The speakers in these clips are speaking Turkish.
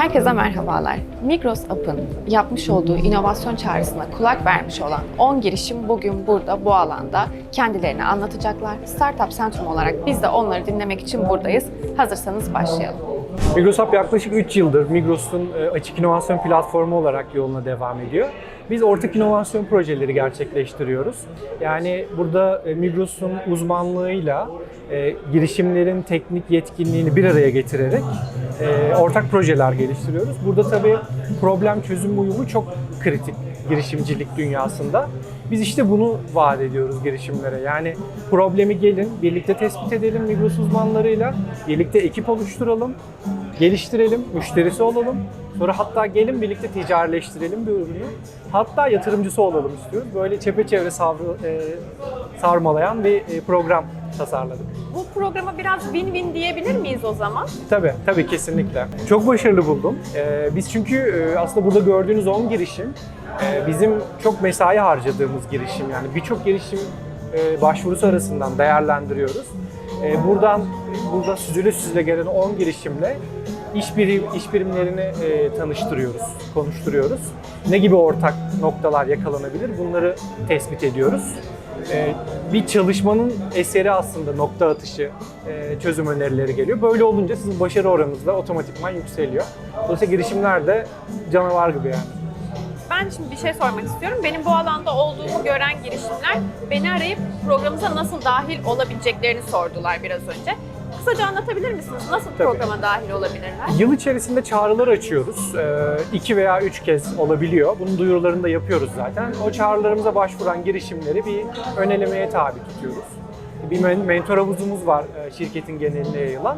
Herkese merhabalar. Migros App'ın yapmış olduğu inovasyon çağrısına kulak vermiş olan 10 girişim bugün burada bu alanda kendilerini anlatacaklar. Startup Centrum olarak biz de onları dinlemek için buradayız. Hazırsanız başlayalım. Microsoft yaklaşık 3 yıldır Migros'un e, açık inovasyon platformu olarak yoluna devam ediyor. Biz ortak inovasyon projeleri gerçekleştiriyoruz. Yani burada e, Migros'un uzmanlığıyla e, girişimlerin teknik yetkinliğini bir araya getirerek ortak projeler geliştiriyoruz. Burada tabii problem çözüm uyumu çok kritik girişimcilik dünyasında. Biz işte bunu vaat ediyoruz girişimlere. Yani problemi gelin, birlikte tespit edelim Migros uzmanlarıyla, birlikte ekip oluşturalım, geliştirelim, müşterisi olalım. Sonra hatta gelin birlikte ticarileştirelim bir ürünü. Hatta yatırımcısı olalım istiyoruz. Böyle çepeçevre savrı, e, sarmalayan bir e, program tasarladık. Bu programa biraz win-win diyebilir miyiz o zaman? Tabii, tabii kesinlikle. Çok başarılı buldum. Ee, biz çünkü e, aslında burada gördüğünüz 10 girişim e, bizim çok mesai harcadığımız girişim. Yani birçok girişim e, başvurusu arasından değerlendiriyoruz. E, buradan burada süzüle süzüle gelen 10 girişimle iş, birim, iş birimlerini e, tanıştırıyoruz, konuşturuyoruz. Ne gibi ortak noktalar yakalanabilir bunları tespit ediyoruz. Ee, bir çalışmanın eseri aslında nokta atışı e, çözüm önerileri geliyor. Böyle olunca sizin başarı oranınız da otomatikman yükseliyor. Dolayısıyla girişimler de canavar gibi yani. Ben şimdi bir şey sormak istiyorum. Benim bu alanda olduğumu gören girişimler beni arayıp programımıza nasıl dahil olabileceklerini sordular biraz önce. Kısaca anlatabilir misiniz? Nasıl Tabii. programa dahil olabilirler? Yıl içerisinde çağrılar açıyoruz. Ee, iki veya üç kez olabiliyor. Bunun duyurularını da yapıyoruz zaten. O çağrılarımıza başvuran girişimleri bir önelemeye tabi tutuyoruz. Bir men- mentor havuzumuz var e, şirketin geneline yayılan.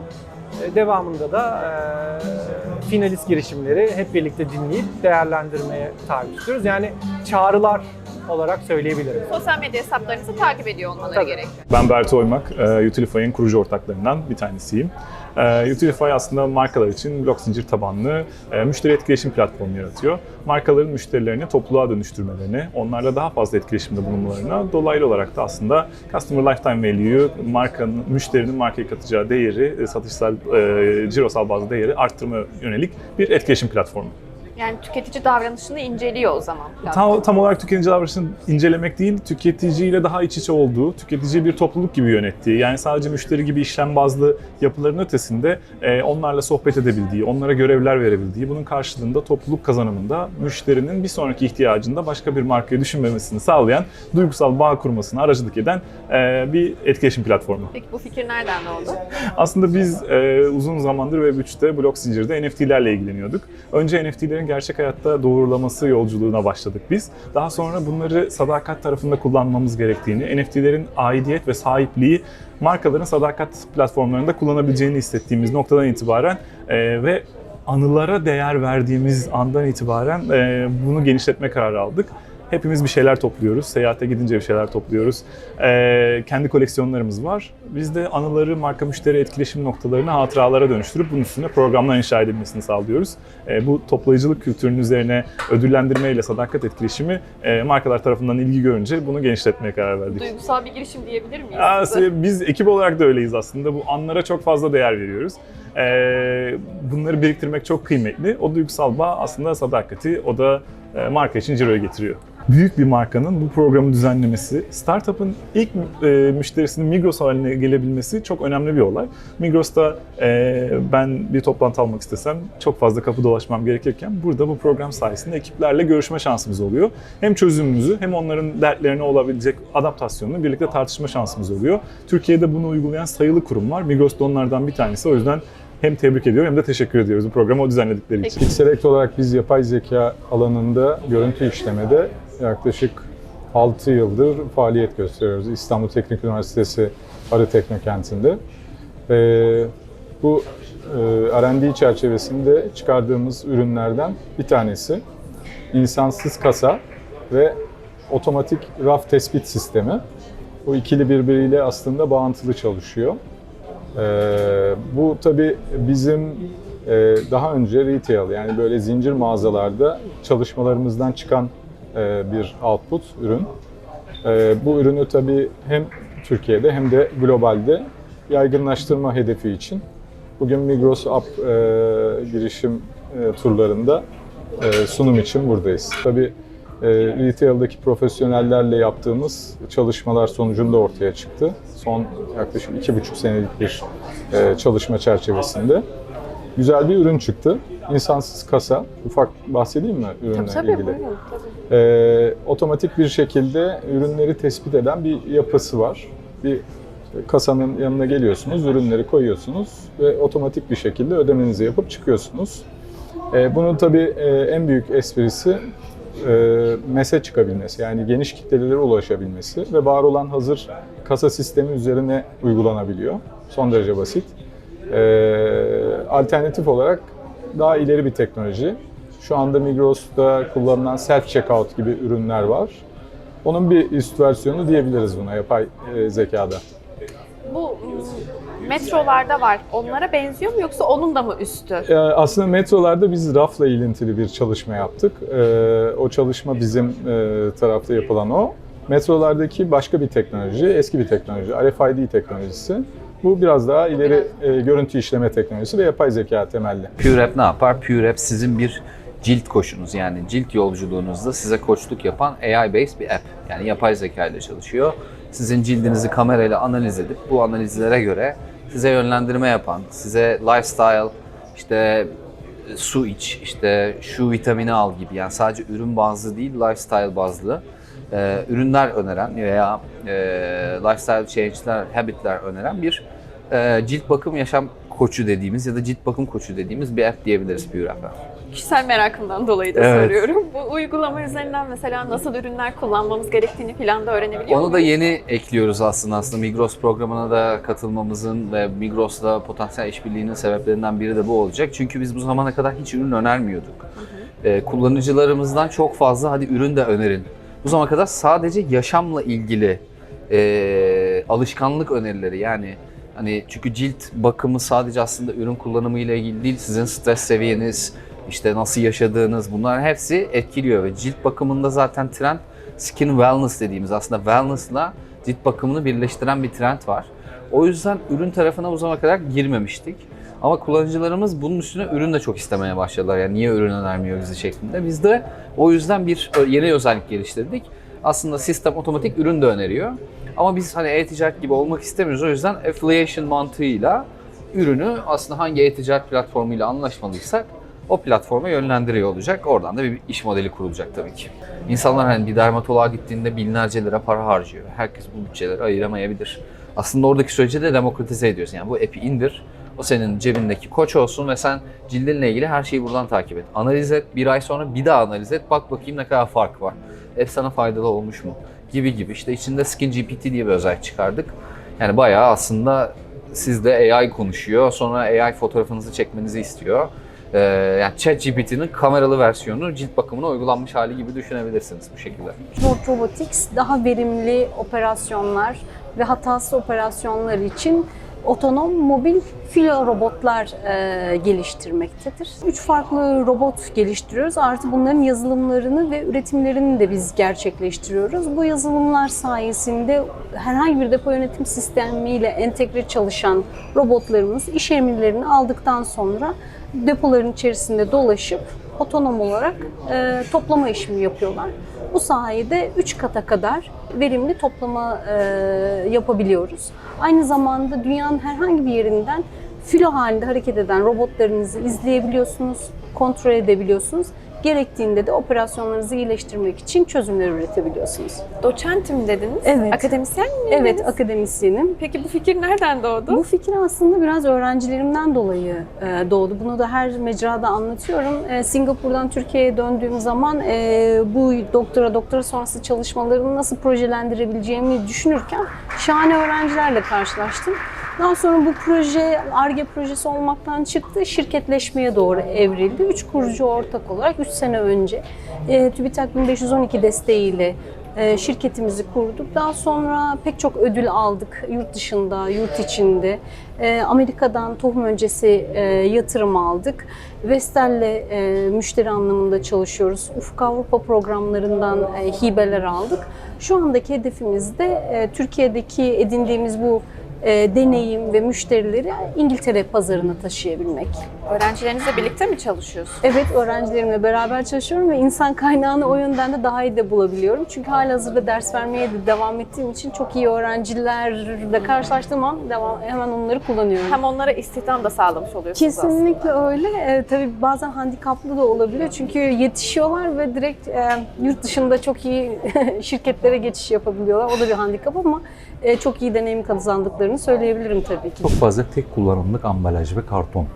E, Devamında da e, finalist girişimleri hep birlikte dinleyip değerlendirmeye tabi tutuyoruz. Yani çağrılar olarak söyleyebilirim. Sosyal medya hesaplarınızı takip ediyor olmaları Tabii. gerekiyor. Ben Bertu Oymak, e, Utilify'in kurucu ortaklarından bir tanesiyim. E, Utilify aslında markalar için blok zincir tabanlı e, müşteri etkileşim platformu yaratıyor. Markaların müşterilerini topluluğa dönüştürmelerini, onlarla daha fazla etkileşimde bulunmalarına, dolaylı olarak da aslında Customer Lifetime Value'yu, markanın, müşterinin markaya katacağı değeri, satışsal, e, cirosal bazda değeri arttırma yönelik bir etkileşim platformu. Yani tüketici davranışını inceliyor o zaman. Tam, tam olarak tüketici davranışını incelemek değil, tüketiciyle daha iç içe olduğu, tüketiciyi bir topluluk gibi yönettiği, yani sadece müşteri gibi işlem bazlı yapıların ötesinde e, onlarla sohbet edebildiği, onlara görevler verebildiği, bunun karşılığında topluluk kazanımında müşterinin bir sonraki ihtiyacında başka bir markayı düşünmemesini sağlayan, duygusal bağ kurmasına aracılık eden e, bir etkileşim platformu. Peki bu fikir nereden oldu? Aslında biz e, uzun zamandır Web3'te, blok zincirde NFT'lerle ilgileniyorduk. Önce NFT'lerin gerçek hayatta doğrulaması yolculuğuna başladık biz. Daha sonra bunları sadakat tarafında kullanmamız gerektiğini, NFT'lerin aidiyet ve sahipliği markaların sadakat platformlarında kullanabileceğini hissettiğimiz noktadan itibaren e, ve anılara değer verdiğimiz andan itibaren e, bunu genişletme kararı aldık. Hepimiz bir şeyler topluyoruz. Seyahate gidince bir şeyler topluyoruz. Ee, kendi koleksiyonlarımız var. Biz de anıları marka müşteri etkileşim noktalarını hatıralara dönüştürüp bunun üstüne programlar inşa edilmesini sağlıyoruz. Ee, bu toplayıcılık kültürünün üzerine ödüllendirme ile sadakat etkileşimi e, markalar tarafından ilgi görünce bunu genişletmeye karar verdik. Duygusal bir girişim diyebilir miyiz? Aa, biz ekip olarak da öyleyiz aslında. Bu anlara çok fazla değer veriyoruz. Ee, bunları biriktirmek çok kıymetli. O duygusal bağ aslında sadakati, o da e, marka için ciroyu getiriyor. Büyük bir markanın bu programı düzenlemesi, startup'ın ilk e, müşterisinin Migros haline gelebilmesi çok önemli bir olay. Migros'ta e, ben bir toplantı almak istesem çok fazla kapı dolaşmam gerekirken burada bu program sayesinde ekiplerle görüşme şansımız oluyor. Hem çözümümüzü hem onların dertlerine olabilecek adaptasyonunu birlikte tartışma şansımız oluyor. Türkiye'de bunu uygulayan sayılı kurum var. Migros da onlardan bir tanesi. O yüzden hem tebrik ediyorum hem de teşekkür ediyoruz bu programı o düzenledikleri için. Pixelect olarak biz yapay zeka alanında görüntü işlemede yaklaşık 6 yıldır faaliyet gösteriyoruz. İstanbul Teknik Üniversitesi Arı Teknokenti'nde. Ee, bu e, R&D çerçevesinde çıkardığımız ürünlerden bir tanesi insansız kasa ve otomatik raf tespit sistemi. Bu ikili birbiriyle aslında bağıntılı çalışıyor. Ee, bu tabii bizim e, daha önce retail yani böyle zincir mağazalarda çalışmalarımızdan çıkan e, bir output ürün. E, bu ürünü tabii hem Türkiye'de hem de globalde yaygınlaştırma hedefi için bugün Migros App e, girişim e, turlarında e, sunum için buradayız. Tabii e, retail'daki profesyonellerle yaptığımız çalışmalar sonucunda ortaya çıktı. Son yaklaşık iki buçuk senelik bir e, çalışma çerçevesinde. Güzel bir ürün çıktı. İnsansız kasa. Ufak bahsedeyim mi ürünle Tabii tabii ilgili? buyurun. Tabii. Ee, otomatik bir şekilde ürünleri tespit eden bir yapısı var. Bir kasanın yanına geliyorsunuz, ürünleri koyuyorsunuz ve otomatik bir şekilde ödemenizi yapıp çıkıyorsunuz. Ee, bunun tabii e, en büyük esprisi e, mese çıkabilmesi, yani geniş kitlelere ulaşabilmesi ve var olan hazır kasa sistemi üzerine uygulanabiliyor. Son derece basit. Ee, alternatif olarak daha ileri bir teknoloji. Şu anda Migros'ta kullanılan self checkout gibi ürünler var. Onun bir üst versiyonu diyebiliriz buna yapay e, zekada. Bu ım, metrolarda var. Onlara benziyor mu yoksa onun da mı üstü? Ee, aslında metrolarda biz rafla ilintili bir çalışma yaptık. Ee, o çalışma bizim e, tarafta yapılan o. Metrolardaki başka bir teknoloji, eski bir teknoloji, RFID teknolojisi. Bu biraz daha ileri e, görüntü işleme teknolojisi ve yapay zeka temelli. PureApp ne yapar? PureApp sizin bir cilt koşunuz yani cilt yolculuğunuzda size koçluk yapan AI-based bir app. Yani yapay zeka ile çalışıyor. Sizin cildinizi kamerayla analiz edip bu analizlere göre size yönlendirme yapan, size lifestyle, işte su iç, işte şu vitamini al gibi yani sadece ürün bazlı değil lifestyle bazlı e, ürünler öneren veya e, lifestyle change'ler, habitler öneren bir e, cilt bakım yaşam koçu dediğimiz ya da cilt bakım koçu dediğimiz bir app diyebiliriz PureApp'a. Kişisel merakımdan dolayı da Evet. soruyorum. Bu uygulama üzerinden mesela nasıl ürünler kullanmamız gerektiğini falan da öğrenebiliyor Onu da yeni ekliyoruz aslında. Aslında Migros programına da katılmamızın ve Migros'la potansiyel işbirliğinin sebeplerinden biri de bu olacak. Çünkü biz bu zamana kadar hiç ürün önermiyorduk. Ee, kullanıcılarımızdan çok fazla hadi ürün de önerin. Bu zamana kadar sadece yaşamla ilgili e, alışkanlık önerileri yani hani çünkü cilt bakımı sadece aslında ürün kullanımı ile ilgili değil sizin stres seviyeniz işte nasıl yaşadığınız bunlar hepsi etkiliyor ve cilt bakımında zaten trend skin wellness dediğimiz aslında wellness'la cilt bakımını birleştiren bir trend var. O yüzden ürün tarafına bu zamana kadar girmemiştik. Ama kullanıcılarımız bunun üstüne ürün de çok istemeye başladılar. Yani niye ürün önermiyor bizi şeklinde. Biz de o yüzden bir yeni özellik geliştirdik. Aslında sistem otomatik ürün de öneriyor. Ama biz hani e-ticaret gibi olmak istemiyoruz. O yüzden affiliation mantığıyla ürünü aslında hangi e-ticaret platformuyla anlaşmalıysak o platforma yönlendiriyor olacak. Oradan da bir iş modeli kurulacak tabii ki. İnsanlar hani bir dermatoloğa gittiğinde binlerce lira para harcıyor. Herkes bu bütçeleri ayıramayabilir. Aslında oradaki süreci de demokratize ediyorsun. Yani bu app'i indir, o senin cebindeki koç olsun ve sen cildinle ilgili her şeyi buradan takip et. Analiz et, bir ay sonra bir daha analiz et, bak bakayım ne kadar fark var. App sana faydalı olmuş mu? Gibi gibi. İşte içinde Skin GPT diye bir özellik çıkardık. Yani bayağı aslında sizle AI konuşuyor, sonra AI fotoğrafınızı çekmenizi istiyor. Ee, yani ChatGPT'nin kameralı versiyonu cilt bakımına uygulanmış hali gibi düşünebilirsiniz bu şekilde. Smart Robotics daha verimli operasyonlar ve hatasız operasyonlar için otonom mobil filo robotlar e, geliştirmektedir. Üç farklı robot geliştiriyoruz. Artı bunların yazılımlarını ve üretimlerini de biz gerçekleştiriyoruz. Bu yazılımlar sayesinde herhangi bir depo yönetim sistemiyle entegre çalışan robotlarımız iş emirlerini aldıktan sonra depoların içerisinde dolaşıp otonom olarak e, toplama işimi yapıyorlar. Bu sayede 3 kata kadar verimli toplama e, yapabiliyoruz. Aynı zamanda dünyanın herhangi bir yerinden filo halinde hareket eden robotlarınızı izleyebiliyorsunuz, kontrol edebiliyorsunuz. Gerektiğinde de operasyonlarınızı iyileştirmek için çözümler üretebiliyorsunuz. Doçentim dediniz. Evet. Akademisyen mi? Evet, akademisyenim. Peki bu fikir nereden doğdu? Bu fikir aslında biraz öğrencilerimden dolayı e, doğdu. Bunu da her mecrada anlatıyorum. E, Singapur'dan Türkiye'ye döndüğüm zaman e, bu doktora, doktora sonrası çalışmalarımı nasıl projelendirebileceğimi düşünürken şahane öğrencilerle karşılaştım. Daha sonra bu proje ARGE projesi olmaktan çıktı, şirketleşmeye doğru evrildi. Üç kurucu ortak olarak 3 sene önce e, TÜBİTAK 1512 desteğiyle e, şirketimizi kurduk. Daha sonra pek çok ödül aldık yurt dışında, yurt içinde. E, Amerika'dan tohum öncesi e, yatırım aldık. Vestel'le e, müşteri anlamında çalışıyoruz. Ufuk Avrupa programlarından e, hibeler aldık. Şu andaki hedefimiz de e, Türkiye'deki edindiğimiz bu e, deneyim ve müşterileri İngiltere pazarına taşıyabilmek. Öğrencilerinizle birlikte mi çalışıyorsunuz? Evet öğrencilerimle beraber çalışıyorum ve insan kaynağını o yönden de daha iyi de bulabiliyorum. Çünkü halihazırda ders vermeye de devam ettiğim için çok iyi öğrencilerle karşılaştığım an devam, hemen onları kullanıyorum. Hem onlara istihdam da sağlamış oluyorsunuz aslında. Kesinlikle öyle. Ee, tabii bazen handikaplı da olabiliyor çünkü yetişiyorlar ve direkt e, yurt dışında çok iyi şirketlere geçiş yapabiliyorlar. O da bir handikap ama e, çok iyi deneyim kazandıklarını söyleyebilirim tabii ki. Çok fazla tek kullanımlık ambalaj ve karton e,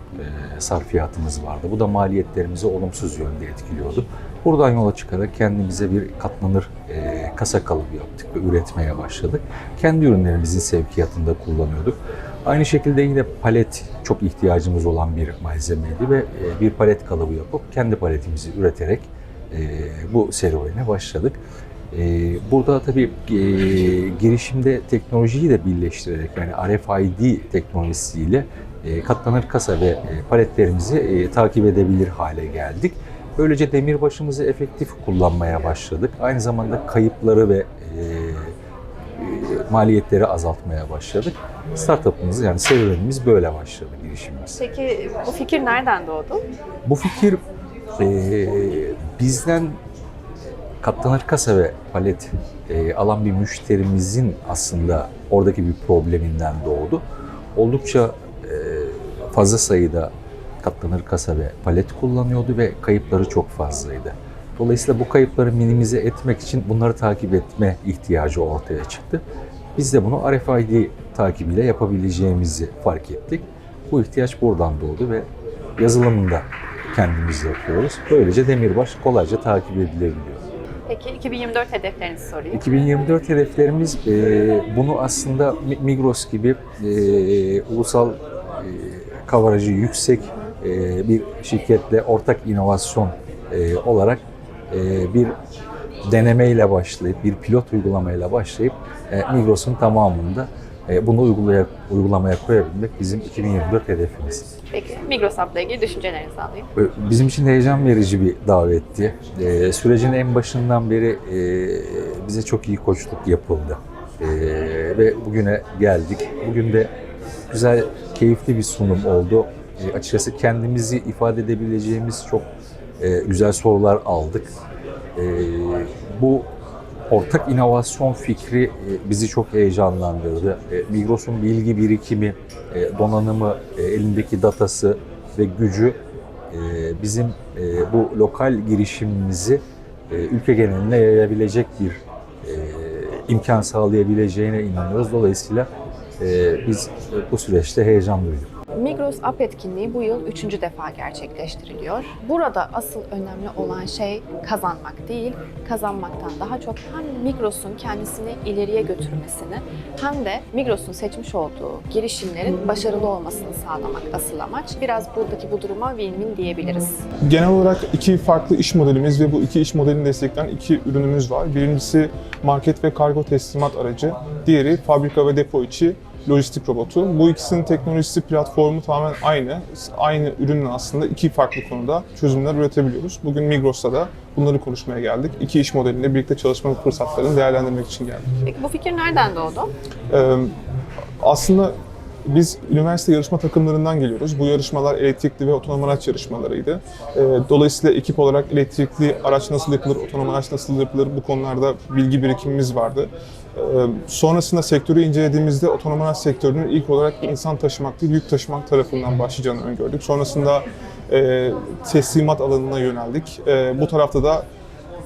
sarfiyatımız vardı. Bu da maliyetlerimizi olumsuz yönde etkiliyordu. Buradan yola çıkarak kendimize bir katlanır e, kasa kalıbı yaptık ve üretmeye başladık. Kendi ürünlerimizin sevkiyatında kullanıyorduk. Aynı şekilde yine palet çok ihtiyacımız olan bir malzemeydi ve e, bir palet kalıbı yapıp kendi paletimizi üreterek e, bu serüvene başladık. Ee, Burada tabii e, girişimde teknolojiyi de birleştirerek yani RFID teknolojisiyle e, katlanır kasa ve e, paletlerimizi takip edebilir hale geldik. Böylece demirbaşımızı efektif kullanmaya başladık. Aynı zamanda kayıpları ve maliyetleri azaltmaya başladık. Startup'ımız yani serüvenimiz böyle başladı girişimimiz. Peki bu fikir nereden doğdu? Bu fikir e, bizden katlanır kasa ve palet e, alan bir müşterimizin aslında oradaki bir probleminden doğdu. Oldukça e, fazla sayıda katlanır kasa ve palet kullanıyordu ve kayıpları çok fazlaydı. Dolayısıyla bu kayıpları minimize etmek için bunları takip etme ihtiyacı ortaya çıktı. Biz de bunu RFID takibiyle yapabileceğimizi fark ettik. Bu ihtiyaç buradan doğdu ve yazılımında kendimiz yapıyoruz. Böylece demirbaş kolayca takip edilebiliyor. Peki 2024 hedeflerinizi sorayım. 2024 hedeflerimiz e, bunu aslında Mi- Migros gibi e, ulusal e, kavarajı yüksek e, bir şirketle ortak inovasyon e, olarak e, bir denemeyle başlayıp, bir pilot uygulamayla başlayıp e, Migros'un tamamında e, bunu uygulamaya koyabilmek bizim 2024 hedefimiz. Peki Migros Hub'la ilgili düşüncelerinizi alayım. Bizim için heyecan verici bir davetti. Ee, sürecin en başından beri e, bize çok iyi koçluk yapıldı. Ee, ve bugüne geldik. Bugün de güzel, keyifli bir sunum oldu. Ee, açıkçası kendimizi ifade edebileceğimiz çok e, güzel sorular aldık. Ee, bu ortak inovasyon fikri e, bizi çok heyecanlandırdı. E, Migros'un bilgi birikimi, e, donanımı, e, elindeki datası ve gücü e, bizim e, bu lokal girişimimizi e, ülke geneline yayabilecek bir e, imkan sağlayabileceğine inanıyoruz. Dolayısıyla e, biz e, bu süreçte heyecan duyduk. Migros Up etkinliği bu yıl üçüncü defa gerçekleştiriliyor. Burada asıl önemli olan şey kazanmak değil, kazanmaktan daha çok hem Migros'un kendisini ileriye götürmesini hem de Migros'un seçmiş olduğu girişimlerin başarılı olmasını sağlamak asıl amaç. Biraz buradaki bu duruma win-win diyebiliriz. Genel olarak iki farklı iş modelimiz ve bu iki iş modelini destekleyen iki ürünümüz var. Birincisi market ve kargo teslimat aracı, diğeri fabrika ve depo içi lojistik robotu. Bu ikisinin teknolojisi, platformu tamamen aynı. Aynı ürünün aslında iki farklı konuda çözümler üretebiliyoruz. Bugün Migros'ta da bunları konuşmaya geldik. İki iş modelinde birlikte çalışma fırsatlarını değerlendirmek için geldik. Peki bu fikir nereden doğdu? Ee, aslında biz üniversite yarışma takımlarından geliyoruz. Bu yarışmalar elektrikli ve otonom araç yarışmalarıydı. Dolayısıyla ekip olarak elektrikli araç nasıl yapılır, otonom araç nasıl yapılır bu konularda bilgi birikimimiz vardı. Ee, sonrasında sektörü incelediğimizde otonom araç sektörünün ilk olarak insan taşımak değil, yük taşımak tarafından başlayacağını öngördük. Sonrasında e, teslimat alanına yöneldik. E, bu tarafta da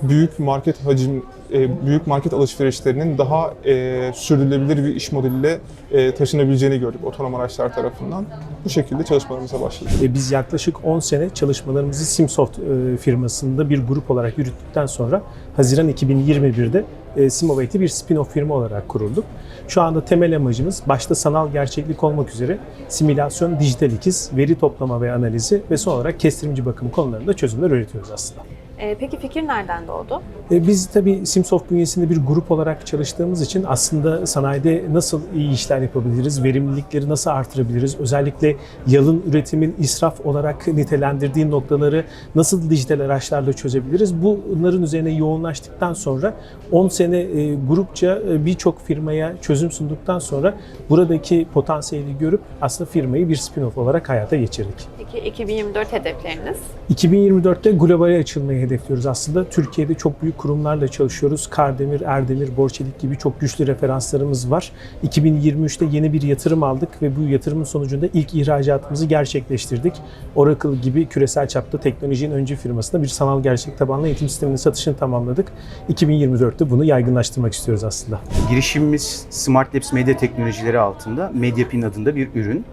büyük market hacim, e, büyük market alışverişlerinin daha e, sürdürülebilir bir iş modeliyle e, taşınabileceğini gördük otonom araçlar tarafından. Bu şekilde çalışmalarımıza başladık. E, Biz yaklaşık 10 sene çalışmalarımızı Simsoft e, firmasında bir grup olarak yürüttükten sonra Haziran 2021'de e, Simovate'i bir spin-off firma olarak kurulduk. Şu anda temel amacımız başta sanal gerçeklik olmak üzere simülasyon, dijital ikiz, veri toplama ve analizi ve son olarak kestirimci bakım konularında çözümler üretiyoruz aslında. Ee, peki fikir nereden doğdu? E, Biz tabii Simsoft bünyesinde bir grup olarak çalıştığımız için aslında sanayide nasıl iyi işler yapabiliriz, verimlilikleri nasıl artırabiliriz, özellikle yalın üretimin israf olarak nitelendirdiği noktaları nasıl dijital araçlarla çözebiliriz? Bunların üzerine yoğunlaştıktan sonra 10 sene e, grupça e, birçok firmaya çözüm sunduktan sonra buradaki potansiyeli görüp aslında firmayı bir spin-off olarak hayata geçirdik. Peki 2024 hedefleriniz? 2024'te globale açılmayı hedefliyoruz aslında. Türkiye'de çok büyük kurumlarla çalışıyoruz. Kardemir, Erdemir, Borçelik gibi çok güçlü referanslarımız var. 2023'te yeni bir yatırım aldık ve bu yatırımın sonucunda ilk ihracatımızı gerçekleştirdik. Oracle gibi küresel çapta teknolojinin öncü firmasında bir sanal gerçek tabanlı eğitim sisteminin satışını tamamladık. 2024'te bunu yaygınlaştırmak istiyoruz aslında. Girişimimiz Smart Labs Medya Teknolojileri altında MediaPin adında bir ürün.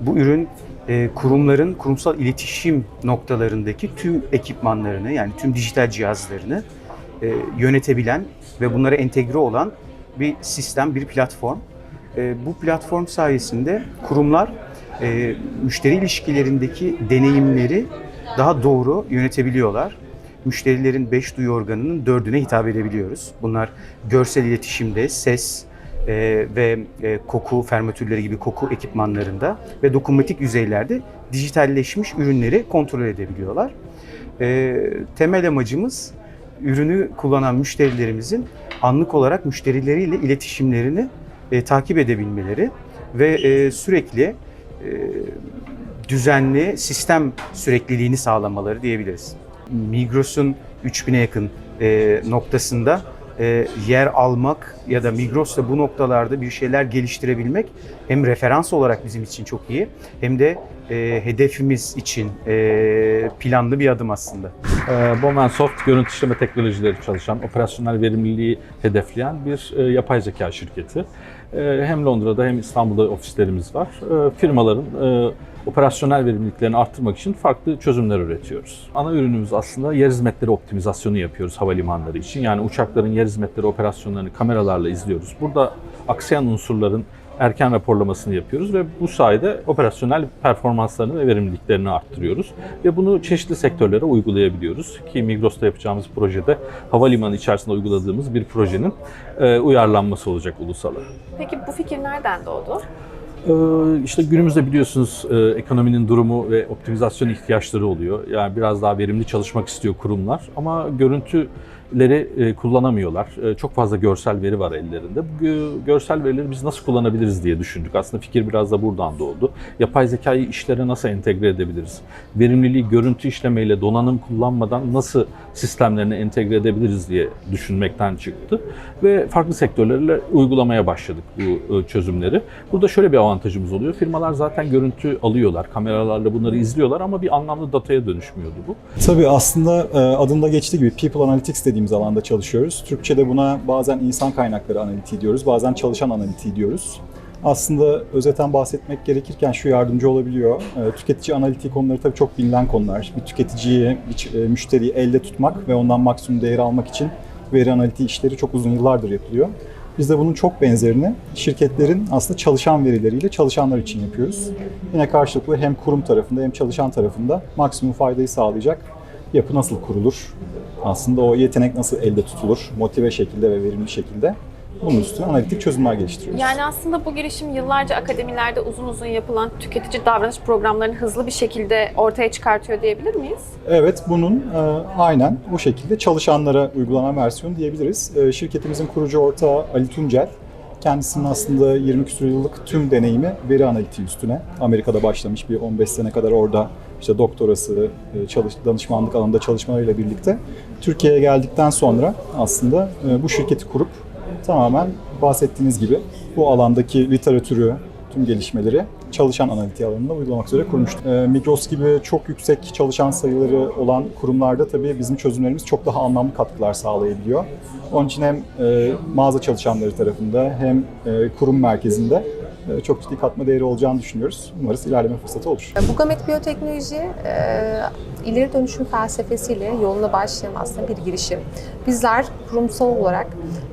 Bu ürün kurumların kurumsal iletişim noktalarındaki tüm ekipmanlarını yani tüm dijital cihazlarını e, yönetebilen ve bunlara entegre olan bir sistem, bir platform. E, bu platform sayesinde kurumlar e, müşteri ilişkilerindeki deneyimleri daha doğru yönetebiliyorlar. Müşterilerin beş duyu organının dördüne hitap edebiliyoruz. Bunlar görsel iletişimde, ses e, ve e, koku fermatürleri gibi koku ekipmanlarında ve dokunmatik yüzeylerde dijitalleşmiş ürünleri kontrol edebiliyorlar. E, temel amacımız ürünü kullanan müşterilerimizin anlık olarak müşterileriyle iletişimlerini e, takip edebilmeleri ve e, sürekli e, düzenli sistem sürekliliğini sağlamaları diyebiliriz. Migros'un 3000'e yakın e, noktasında e, yer almak ya da Migros'ta bu noktalarda bir şeyler geliştirebilmek hem referans olarak bizim için çok iyi hem de e, hedefimiz için e, planlı bir adım aslında. Ee, Bowman Soft görüntü işleme teknolojileri çalışan, operasyonel verimliliği hedefleyen bir e, yapay zeka şirketi. E, hem Londra'da hem İstanbul'da ofislerimiz var. E, firmaların e, operasyonel verimliliklerini arttırmak için farklı çözümler üretiyoruz. Ana ürünümüz aslında yer hizmetleri optimizasyonu yapıyoruz havalimanları için. Yani uçakların yer hizmetleri operasyonlarını kameralarla izliyoruz. Burada aksayan unsurların erken raporlamasını yapıyoruz ve bu sayede operasyonel performanslarını ve verimliliklerini arttırıyoruz. Ve bunu çeşitli sektörlere uygulayabiliyoruz. Ki Migros'ta yapacağımız projede havalimanı içerisinde uyguladığımız bir projenin e, uyarlanması olacak ulusala. Peki bu fikir nereden doğdu? Ee, işte günümüzde biliyorsunuz e, ekonominin durumu ve optimizasyon ihtiyaçları oluyor. Yani biraz daha verimli çalışmak istiyor kurumlar ama görüntüleri e, kullanamıyorlar. E, Çok fazla görsel veri var ellerinde. Bu gö- görsel verileri biz nasıl kullanabiliriz diye düşündük. Aslında fikir biraz da buradan doğdu. Yapay zekayı işlere nasıl entegre edebiliriz? Verimliliği görüntü işlemeyle donanım kullanmadan nasıl sistemlerine entegre edebiliriz diye düşünmekten çıktı. Ve farklı sektörlerle uygulamaya başladık bu e, çözümleri. Burada şöyle bir avantajımız oluyor. Firmalar zaten görüntü alıyorlar, kameralarla bunları izliyorlar ama bir anlamlı dataya dönüşmüyordu bu. Tabii aslında adında geçtiği gibi People Analytics dediğimiz alanda çalışıyoruz. Türkçe'de buna bazen insan kaynakları analitiği diyoruz, bazen çalışan analitiği diyoruz. Aslında özeten bahsetmek gerekirken şu yardımcı olabiliyor. E, Tüketici analitiği konuları tabii çok bilinen konular. Bir tüketiciyi, bir e, müşteriyi elde tutmak ve ondan maksimum değeri almak için veri analitiği işleri çok uzun yıllardır yapılıyor. Biz de bunun çok benzerini şirketlerin aslında çalışan verileriyle çalışanlar için yapıyoruz. Yine karşılıklı hem kurum tarafında hem çalışan tarafında maksimum faydayı sağlayacak yapı nasıl kurulur? Aslında o yetenek nasıl elde tutulur? Motive şekilde ve verimli şekilde. Bunun üstüne analitik çözümler geliştiriyoruz. Yani aslında bu girişim yıllarca akademilerde uzun uzun yapılan tüketici davranış programlarını hızlı bir şekilde ortaya çıkartıyor diyebilir miyiz? Evet, bunun e, aynen bu şekilde çalışanlara uygulanan versiyonu diyebiliriz. E, şirketimizin kurucu ortağı Ali Tuncel, kendisinin aslında 20 küsur yıllık tüm deneyimi veri analitiği üstüne. Amerika'da başlamış bir 15 sene kadar orada işte doktorası, e, çalış, danışmanlık alanında çalışmalarıyla birlikte Türkiye'ye geldikten sonra aslında e, bu şirketi kurup tamamen bahsettiğiniz gibi bu alandaki literatürü, tüm gelişmeleri çalışan analitiği alanında uygulamak üzere kurmuştuk. Ee, Migros gibi çok yüksek çalışan sayıları olan kurumlarda tabii bizim çözümlerimiz çok daha anlamlı katkılar sağlayabiliyor. Onun için hem e, mağaza çalışanları tarafında hem e, kurum merkezinde e, çok ciddi katma değeri olacağını düşünüyoruz. Umarız ilerleme fırsatı olur. Bugamet Biyoteknoloji e, ileri dönüşüm felsefesiyle yoluna başlayan aslında bir girişim. Bizler kurumsal olarak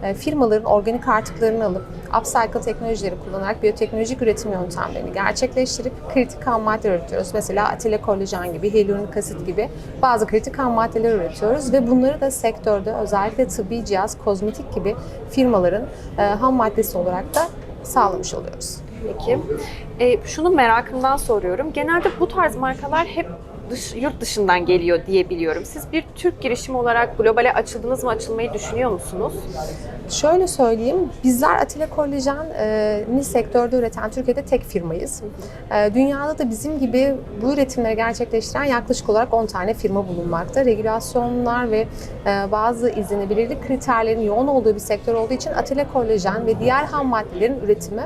e, firmaların organik artıklarını alıp upcycle teknolojileri kullanarak biyoteknolojik üretim yöntemlerini gerçekleştirip kritik ham maddeler üretiyoruz. Mesela atile kolajen gibi, hyaluronik asit gibi bazı kritik ham maddeler üretiyoruz ve bunları da sektörde özellikle tıbbi cihaz, kozmetik gibi firmaların e, ham maddesi olarak da sağlamış oluyoruz. Peki. E, şunun merakından soruyorum. Genelde bu tarz markalar hep dış, yurt dışından geliyor diye biliyorum. Siz bir Türk girişimi olarak globale açıldınız mı, açılmayı düşünüyor musunuz? Şöyle söyleyeyim, bizler Atilla Kolajen'i sektörde üreten Türkiye'de tek firmayız. E, Dünyada da bizim gibi bu üretimleri gerçekleştiren yaklaşık olarak 10 tane firma bulunmakta. Regülasyonlar ve e, bazı izlenebilirlik kriterlerinin yoğun olduğu bir sektör olduğu için Atilla Kolajen ve diğer ham maddelerin üretimi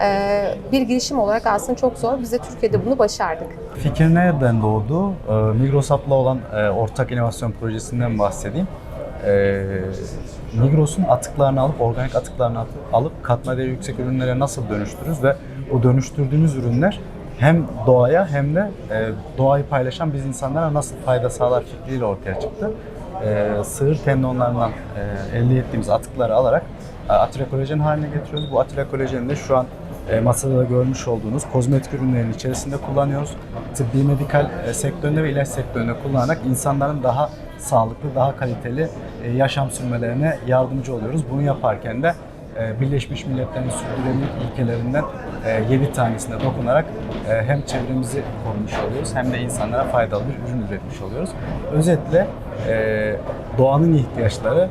e, bir girişim olarak aslında çok zor. Biz de Türkiye'de bunu başardık. Fikir nereden doğdu? Ee, Migrosap'la olan e, ortak inovasyon projesinden bahsedeyim. Ee, Migros'un atıklarını alıp, organik atıklarını alıp, katma değeri yüksek ürünlere nasıl dönüştürürüz ve o dönüştürdüğümüz ürünler hem doğaya hem de e, doğayı paylaşan biz insanlara nasıl fayda sağlar fikriyle ortaya çıktı. Ee, sığır tendonlarından e, elde ettiğimiz atıkları alarak e, atirokolajen haline getiriyoruz. Bu atirokolajen de şu an e, masada da görmüş olduğunuz kozmetik ürünlerin içerisinde kullanıyoruz. Tıbbi medikal e, sektöründe ve ilaç sektöründe kullanarak insanların daha sağlıklı, daha kaliteli e, yaşam sürmelerine yardımcı oluyoruz. Bunu yaparken de e, Birleşmiş Milletler'in sürdürülebilirlik ilkelerinden 7 tanesine dokunarak e, hem çevremizi korumuş oluyoruz hem de insanlara faydalı bir ürün üretmiş oluyoruz. Özetle e, doğanın ihtiyaçları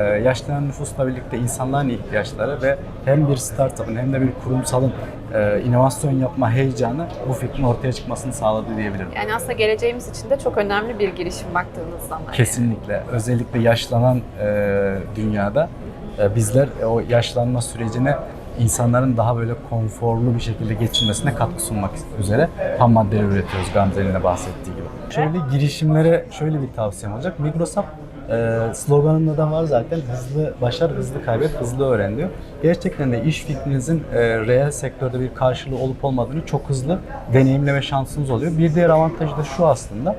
yaşlanan nüfusla birlikte insanların ihtiyaçları ve hem bir startup'ın hem de bir kurumsalın e, inovasyon yapma heyecanı bu fikrin ortaya çıkmasını sağladı diyebilirim. Yani aslında geleceğimiz için de çok önemli bir girişim baktığınız zaman. Kesinlikle. Özellikle yaşlanan e, dünyada e, bizler o yaşlanma sürecine insanların daha böyle konforlu bir şekilde geçirmesine katkı sunmak üzere ham maddeler üretiyoruz Gamze'nin de bahsettiği gibi. Şöyle girişimlere şöyle bir tavsiyem olacak. Microsoft e, sloganında da var zaten hızlı başar, hızlı kaybet, hızlı öğren diyor. Gerçekten de iş fikrinizin e, reel sektörde bir karşılığı olup olmadığını çok hızlı deneyimleme şansınız oluyor. Bir diğer avantajı da şu aslında,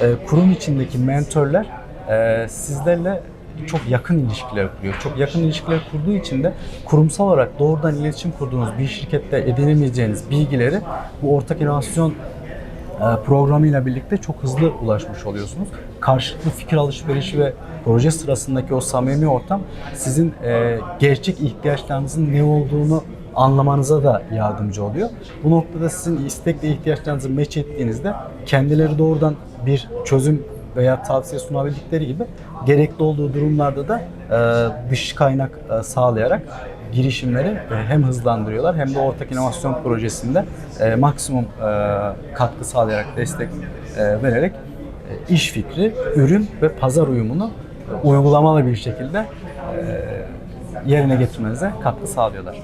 e, kurum içindeki mentorlar e, sizlerle çok yakın ilişkiler kuruyor. Çok yakın ilişkiler kurduğu için de kurumsal olarak doğrudan iletişim kurduğunuz bir şirkette edinemeyeceğiniz bilgileri bu ortak inovasyon programıyla birlikte çok hızlı ulaşmış oluyorsunuz. Karşılıklı fikir alışverişi ve proje sırasındaki o samimi ortam sizin e, gerçek ihtiyaçlarınızın ne olduğunu anlamanıza da yardımcı oluyor. Bu noktada sizin istek ve ihtiyaçlarınızı meç ettiğinizde kendileri doğrudan bir çözüm veya tavsiye sunabildikleri gibi gerekli olduğu durumlarda da e, dış kaynak e, sağlayarak girişimleri e, hem hızlandırıyorlar hem de ortak inovasyon projesinde e, maksimum e, katkı sağlayarak, destek vererek iş fikri, ürün ve pazar uyumunu uygulamalı bir şekilde yerine getirmenize katkı sağlıyorlar.